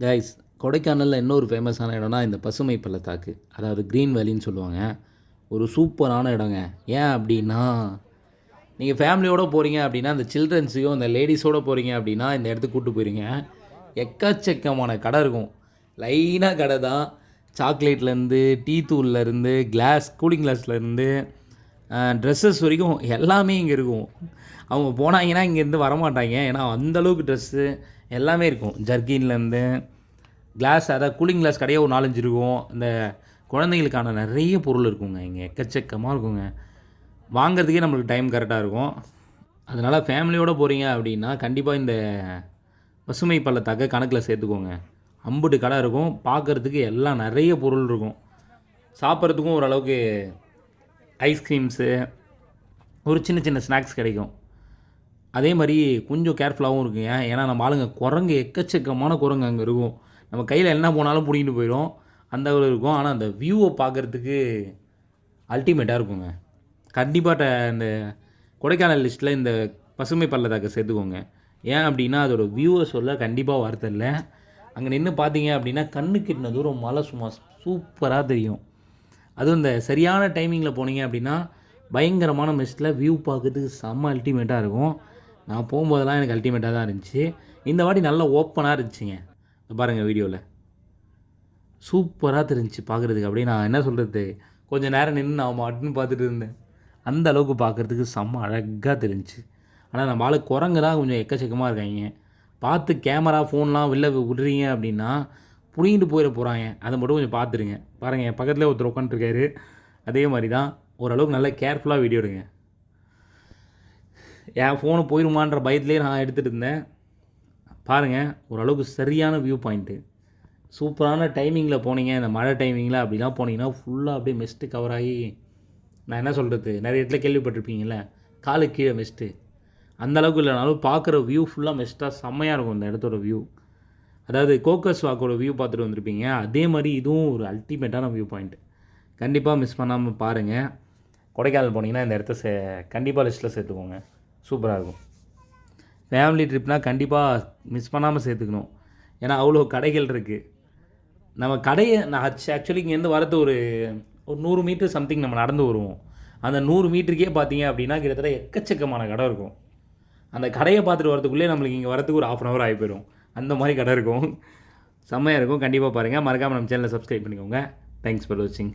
Guys கொடைக்கானலில் இன்னொரு ஃபேமஸான இடம்னா இந்த பசுமை பள்ளத்தாக்கு அதாவது க்ரீன் வேலின்னு சொல்லுவாங்க. ஒரு சூப்பரான இடங்க. ஏன் அப்படின்னா நீங்கள் ஃபேமிலியோடு போகிறீங்க அப்படின்னா இந்த சில்ட்ரன்ஸையும் இந்த லேடிஸோடு போகிறீங்க அப்படின்னா இந்த இடத்துக்கு கூப்பிட்டு போயிருங்க. எக்கச்சக்கமான கடை இருக்கும். லைனாக கடை தான். சாக்லேட்லேருந்து டீ தூள்லேருந்து கிளாஸ் கூலிங் கிளாஸ்லேருந்து ட்ரெஸ்ஸஸ் வரைக்கும் எல்லாமே இங்கே இருக்கும். அவங்க போனாங்கன்னா இங்கேருந்து வரமாட்டாங்க. ஏன்னா அந்தளவுக்கு ட்ரெஸ்ஸு எல்லாமே இருக்கும். ஜர்கின்லேருந்து கிளாஸ் அதாவது கூலிங் கிளாஸ் கடையே ஒரு நாலஞ்சு இருக்கும். இந்த குழந்தைங்களுக்கான நிறைய பொருள் இருக்குங்க இங்கே. எக்கச்சக்கமாக இருக்குங்க. வாங்கிறதுக்கே நம்மளுக்கு டைம் கரெக்டாக இருக்கும். அதனால் ஃபேமிலியோடு போகிறீங்க அப்படின்னா கண்டிப்பாக இந்த பசுமை பள்ளத்தாக்க கணக்கில் சேர்த்துக்கோங்க. அம்புட்டு கடை இருக்கும். பார்க்குறதுக்கு எல்லாம் நிறைய பொருள் இருக்கும். சாப்பிட்றதுக்கும் ஓரளவுக்கு ஐஸ்கிரீம்ஸு ஒரு சின்ன சின்ன ஸ்நாக்ஸ் கிடைக்கும். அதே மாதிரி கொஞ்சம் கேர்ஃபுல்லாகவும் இருக்குங்க ஏன்னா நம்ம ஆளுங்க குரங்கு எக்கச்சக்கமான குரங்கு அங்கே இருக்கும். நம்ம கையில் என்ன போனாலும் பிடிக்கிட்டு போயிடும். அந்த அளவு இருக்கும். ஆனால் அந்த வியூவை பார்க்குறதுக்கு அல்டிமேட்டாக இருக்குங்க. கண்டிப்பாக இந்த கொடைக்கானல் லிஸ்ட்டில் இந்த பசுமை பள்ளத்தாக்கை சேர்த்துக்கோங்க. ஏன் அப்படின்னா அதோடய வியூவை சொல்ல கண்டிப்பாக வார்த்தை இல்லை. அங்கே நின்று பார்த்தீங்க அப்படின்னா கண்ணு கிட்டின தூரம் மலை சும்மா சூப்பராக தெரியும். அதுவும் இந்த சரியான டைமிங்கில் போனீங்க அப்படின்னா பயங்கரமான மெஸ்ட்டில் வியூ பார்க்கறதுக்கு செம்ம அல்டிமேட்டாக இருக்கும். நான் போகும்போதெல்லாம் எனக்கு அல்டிமேட்டாக தான் இருந்துச்சு. இந்த வாட்டி நல்லா ஓப்பனாக இருந்துச்சுங்க. பாருங்கள் வீடியோவில் சூப்பராக தெரிஞ்சுச்சு பார்க்குறதுக்கு. அப்படியே நான் என்ன சொல்கிறது கொஞ்சம் நேரம் நின்று நான் மாட்டுன்னு பார்த்துட்டு இருந்தேன். அந்த அளவுக்கு பார்க்குறதுக்கு செம்ம அழகாக தெரிஞ்சிச்சு. ஆனால் நம்ம ஆளு குரங்கு தான் கொஞ்சம் எக்கச்சக்கமாக இருக்காங்க. பார்த்து கேமரா ஃபோன்லாம் வெளில விடுறீங்க அப்படின்னா பிடிங்கிட்டு போயிட போகிறாங்க அதை மட்டும் கொஞ்சம் பார்த்துருங்க பாருங்கள் என் பக்கத்தில் ஒருத்தர் உட்காந்துருக்காரு. அதே மாதிரி தான் ஓரளவுக்கு நல்லா கேர்ஃபுல்லாக வீடியோ எடுங்க. என் ஃபோனு போயிருமான்ற பயத்துலேயே நான் எடுத்துகிட்டு இருந்தேன். பாருங்கள் ஓரளவுக்கு சரியான வியூ பாயிண்ட்டு சூப்பரான டைமிங்கில் போனீங்க. இந்த மழை டைமிங்கில் அப்படிலாம் போனீங்கன்னா ஃபுல்லாக அப்படியே மிஸ்ட்டு கவர் ஆகி நான் என்ன சொல்கிறது நிறைய இடத்துல கேள்விப்பட்டிருப்பீங்கள்ல காலு கீழே மிஸ்ட்டு அந்தளவுக்கு இல்லைனாலும் பார்க்குற வியூ ஃபுல்லாக மிஸ்ட்டாக செம்மையாக இருக்கும் இந்த இடத்தோட வியூ அதாவது கோக்கஸ் வாக்கோட வியூ பார்த்துட்டு வந்திருப்பீங்க. அதே மாதிரி இதுவும் ஒரு அல்டிமேட்டான வியூ பாயிண்ட் கண்டிப்பாக மிஸ் பண்ணாமல் பாருங்கள் கொடைக்கானல் போனீங்கன்னா இந்த இடத்த சே கண்டிப்பாக லிஸ்ட்டில் சேர்த்துக்கோங்க. சூப்பராக இருக்கும். ஃபேமிலி ட்ரிப்னால் கண்டிப்பாக மிஸ் பண்ணாமல் சேர்த்துக்கணும். ஏன்னா அவ்வளோ கடைகள் இருக்குது நம்ம கடையை நான் ஆக்சுவலி இங்கேருந்து வரது ஒரு ஒரு நூறு மீட்டர் சம்திங் நம்ம நடந்து வருவோம். அந்த நூறு மீட்டருக்கே பார்த்தீங்க அப்படின்னா கிட்டத்தட்ட எக்கச்சக்கமான கடை இருக்கும். அந்த கடையை பார்த்துட்டு வரதுக்குள்ளே நம்மளுக்கு இங்கே வரதுக்கு ஒரு ஆஃப் அன் ஹவர் ஆகி போயிடும். அந்த மாதிரி கடை இருக்கும். செம்மையாக இருக்கும். கண்டிப்பாக பாருங்கள் மறக்காமல் நம்ம சேனலை சப்ஸ்கிரைப் பண்ணிக்கோங்க. தேங்க்ஸ் ஃபார் வாட்சிங்